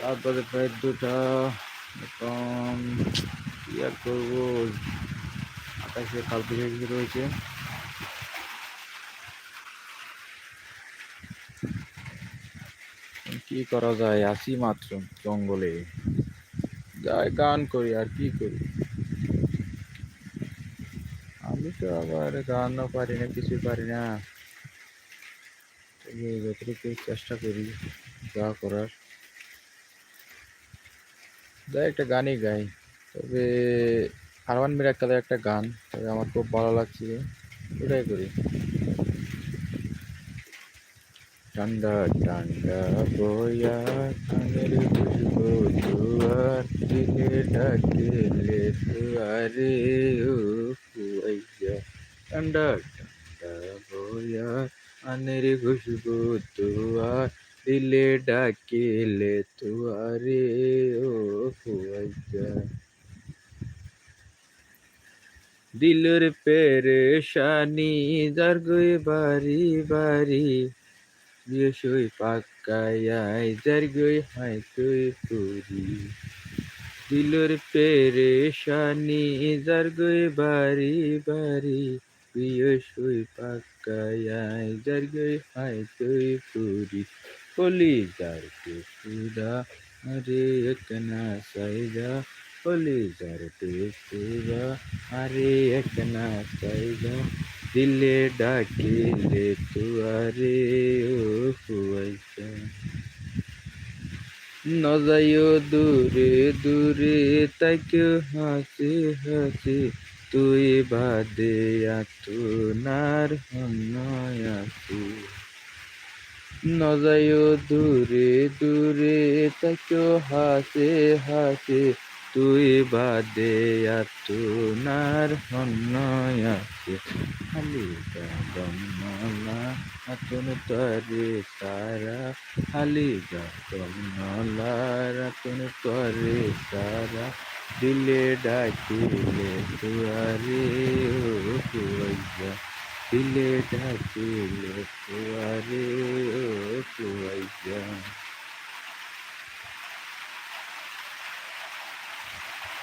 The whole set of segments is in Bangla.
তারপরে প্রায় দুটা, এখন কি আর করব? আকাশে কালকে রয়েছে। কি করা যায়? আসি মাত্র জঙ্গলে। যাই গান করি, আর কি করি? আমি তো আবার গানও পারি না কিছু পারি না। তবে যতটুকু চেষ্টা করি যা করার। যাই একটা গানই গাই, তবে আরমান মিরাক্কালের একটা গান, তবে আমার খুব ভালো লাগছে ওটাই করি। ঠান্ডা ঠান্ডা বয়া কানের খুশবু দুয়ার দিলে ডাকিলে দুয়ারে ঠান্ডা ঠান্ডা বয়া কানের খুশবু দুয়ার দিলে ডাকিলে দুয়ারে ও কুয়াইয়া দিলের পেরেশানি, যার গই বাড়ি বাড়ি বিয়সই পাকায়াই যার গই হাই তুই পুরি দিলের পেরেশানি, যার গই বাড়ি বাড়ি বিয়সই পাকায়াই যার গই হাই তুই পুরি হলি যার কে পুরা আরে একনা সাইজা হলি যার কে পুরা আরে একনা সাইজা দিলে ডাকিলে তুয়ারে ও হুয়াইছা নজাইও দূরে দূরে তাকে হাসি হাসি তুই বাদে আতুনার হন্যয়াসি নজাইও দূরে দূরে তাকে হাসে হাসে তুই বাদে আতুনার হন্যয়াসি খালি গাদম নলা আতুন তরে সারা খালি গাদম নলা আতুন তরে সারা দিলে ডাকিলে তুয়ারে ও কুয়াইয়া দিলে ডাকিলে তুয়ারে ও কুয়াইয়া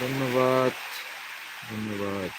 ধন্যবাদ। ধন্যবাদ।